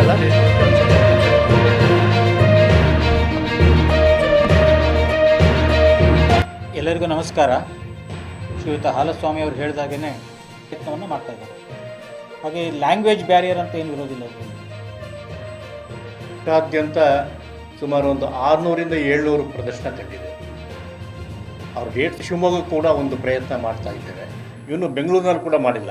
ಅಲ್ಲ? ಎಲ್ಲರಿಗೂ ನಮಸ್ಕಾರ. ಶ್ರೀಯುತ ಹಾಲಸ್ವಾಮಿ ಅವರು ಹೇಳಿದಾಗೇ ಪ್ರಯತ್ನವನ್ನು ಮಾಡ್ತಾ ಇದ್ದಾರೆ. ಹಾಗೆ ಲ್ಯಾಂಗ್ವೇಜ್ ಬ್ಯಾರಿಯರ್ ಅಂತ ಏನು ಇರೋದಿಲ್ಲ. ರಾಜ್ಯಾದ್ಯಂತ ಸುಮಾರು ಒಂದು ಆರುನೂರಿಂದ ಏಳ್ನೂರು ಪ್ರದರ್ಶನ ತಂದಿದೆ ಅವ್ರ ಡೇಟ್ ಶಿವಮೊಗ್ಗ ಕೂಡ ಒಂದು ಪ್ರಯತ್ನ ಮಾಡ್ತಾ ಇದ್ದೇವೆ ಇವನು ಬೆಂಗಳೂರಿನಲ್ಲಿ ಕೂಡ ಮಾಡಿಲ್ಲ.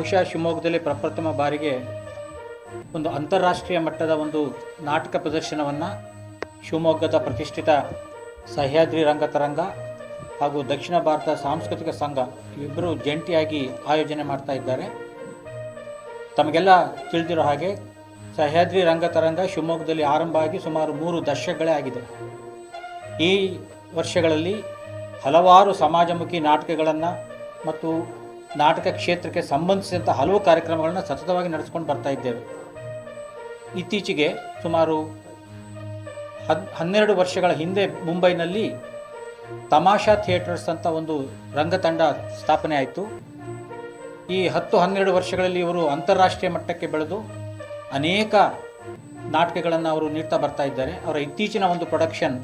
ಬಹುಶಃ ಶಿವಮೊಗ್ಗದಲ್ಲಿ ಪ್ರಪ್ರಥಮ ಬಾರಿಗೆ ಒಂದು ಅಂತಾರಾಷ್ಟ್ರೀಯ ಮಟ್ಟದ ಒಂದು ನಾಟಕ ಪ್ರದರ್ಶನವನ್ನು ಶಿವಮೊಗ್ಗದ ಪ್ರತಿಷ್ಠಿತ ಸಹ್ಯಾದ್ರಿ ರಂಗತರಂಗ ಹಾಗೂ ದಕ್ಷಿಣ ಭಾರತ ಸಾಂಸ್ಕೃತಿಕ ಸಂಘ ಇಬ್ಬರು ಜಂಟಿಯಾಗಿ ಆಯೋಜನೆ ಮಾಡ್ತಾ ಇದ್ದಾರೆ. ತಮಗೆಲ್ಲ ತಿಳಿದಿರೋ ಹಾಗೆ ಸಹ್ಯಾದ್ರಿ ರಂಗತರಂಗ ಶಿವಮೊಗ್ಗದಲ್ಲಿ ಆರಂಭ ಆಗಿ ಸುಮಾರು ಮೂರು ದಶಕಗಳೇ ಆಗಿದೆ. ಈ ವರ್ಷಗಳಲ್ಲಿ ಹಲವಾರು ಸಮಾಜಮುಖಿ ನಾಟಕಗಳನ್ನು ಮತ್ತು ನಾಟಕ ಕ್ಷೇತ್ರಕ್ಕೆ ಸಂಬಂಧಿಸಿದಂಥ ಹಲವು ಕಾರ್ಯಕ್ರಮಗಳನ್ನು ಸತತವಾಗಿ ನಡೆಸ್ಕೊಂಡು ಬರ್ತಾ ಇದ್ದೇವೆ. ಇತ್ತೀಚೆಗೆ ಸುಮಾರು ಹದ್, ಹನ್ನೆರಡು ವರ್ಷಗಳ ಹಿಂದೆ ಮುಂಬೈನಲ್ಲಿ ತಮಾಷಾ ಥಿಯೇಟರ್ಸ್ ಅಂತ ಒಂದು ರಂಗತಂಡ ಸ್ಥಾಪನೆ ಆಯಿತು. ಈ ಹತ್ತು ಹನ್ನೆರಡು ವರ್ಷಗಳಲ್ಲಿ ಇವರು ಅಂತಾರಾಷ್ಟ್ರೀಯ ಮಟ್ಟಕ್ಕೆ ಬೆಳೆದು ಅನೇಕ ನಾಟಕಗಳನ್ನು ಅವರು ನೀಡ್ತಾ ಬರ್ತಾ ಇದ್ದಾರೆ. ಅವರ ಇತ್ತೀಚಿನ ಒಂದು production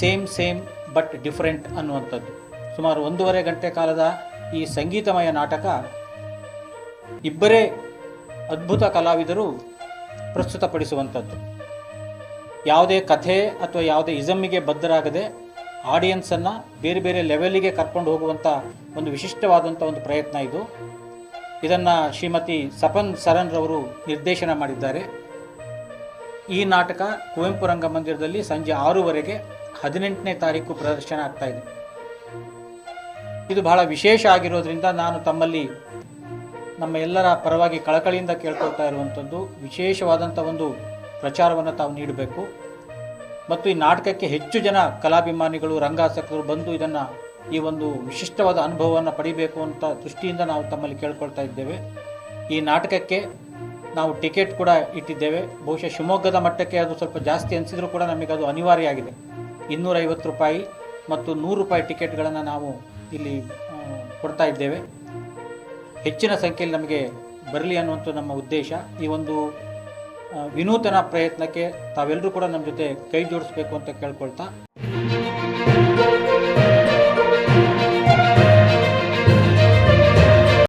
same same but different ಅನ್ನುವಂಥದ್ದು. ಸುಮಾರು ಒಂದೂವರೆ ಗಂಟೆ ಕಾಲದ ಈ ಸಂಗೀತಮಯ ನಾಟಕ ಇಬ್ಬರೇ ಅದ್ಭುತ ಕಲಾವಿದರು ಪ್ರಸ್ತುತಪಡಿಸುವಂಥದ್ದು. ಯಾವುದೇ ಕಥೆ ಅಥವಾ ಯಾವುದೇ ಇಸಮ್ಮಿಗೆ ಬದ್ಧರಾಗದೆ ಆಡಿಯನ್ಸನ್ನು ಬೇರೆ ಬೇರೆ ಲೆವೆಲಿಗೆ ಕರ್ಕೊಂಡು ಹೋಗುವಂಥ ಒಂದು ವಿಶಿಷ್ಟವಾದಂಥ ಒಂದು ಪ್ರಯತ್ನ ಇದು. ಇದನ್ನು ಶ್ರೀಮತಿ ಸಪನ್ ಸರನ್ ರವರು ನಿರ್ದೇಶನ ಮಾಡಿದ್ದಾರೆ. ಈ ನಾಟಕ ಕುವೆಂಪು ರಂಗಮಂದಿರದಲ್ಲಿ ಸಂಜೆ ಆರೂವರೆಗೆ ಹದಿನೆಂಟನೇ ತಾರೀಕು ಪ್ರದರ್ಶನ ಆಗ್ತಾ ಇದೆ ಬಹಳ ವಿಶೇಷ ಆಗಿರೋದ್ರಿಂದ ನಾನು ತಮ್ಮಲ್ಲಿ ನಮ್ಮ ಎಲ್ಲರ ಪರವಾಗಿ ಕಳಕಳಿಯಿಂದ ಕೇಳ್ಕೊಳ್ತಾ ಇರುವಂಥದ್ದು, ವಿಶೇಷವಾದಂಥ ಒಂದು ಪ್ರಚಾರವನ್ನು ತಾವು ನೀಡಬೇಕು. ಮತ್ತು ಈ ನಾಟಕಕ್ಕೆ ಹೆಚ್ಚು ಜನ ಕಲಾಭಿಮಾನಿಗಳು ರಂಗಾಸಕ್ತರು ಬಂದು ಇದನ್ನು ಈ ಒಂದು ವಿಶಿಷ್ಟವಾದ ಅನುಭವವನ್ನು ಪಡಿಬೇಕು ಅಂತ ದೃಷ್ಟಿಯಿಂದ ನಾವು ತಮ್ಮಲ್ಲಿ ಕೇಳ್ಕೊಳ್ತಾ ಇದ್ದೇವೆ. ಈ ನಾಟಕಕ್ಕೆ ನಾವು ಟಿಕೆಟ್ ಕೂಡ ಇಟ್ಟಿದ್ದೇವೆ. ಬಹುಶಃ ಶಿವಮೊಗ್ಗದ ಮಟ್ಟಕ್ಕೆ ಅದು ಸ್ವಲ್ಪ ಜಾಸ್ತಿ ಅನಿಸಿದರೂ ಕೂಡ ನಮಗೆ ಅದು ಅನಿವಾರ್ಯ ಆಗಿದೆ. ಇನ್ನೂರೈವತ್ತು ರೂಪಾಯಿ ಮತ್ತು ನೂರು ರೂಪಾಯಿ ಟಿಕೆಟ್ಗಳನ್ನು ನಾವು ಇಲ್ಲಿ ಕೊಡ್ತಾ ಇದ್ದೇವೆ. ಹೆಚ್ಚಿನ ಸಂಖ್ಯೆಯಲ್ಲಿ ನಮಗೆ ಬರಲಿ ಅನ್ನುವಂಥ ನಮ್ಮ ಉದ್ದೇಶ. ಈ ಒಂದು ವಿನೂತನ ಪ್ರಯತ್ನಕ್ಕೆ ತಾವೆಲ್ಲರೂ ಕೂಡ ನಮ್ಮ ಜೊತೆ ಕೈ ಜೋಡಿಸ್ಬೇಕು ಅಂತ ಕೇಳ್ಕೊಳ್ತಾ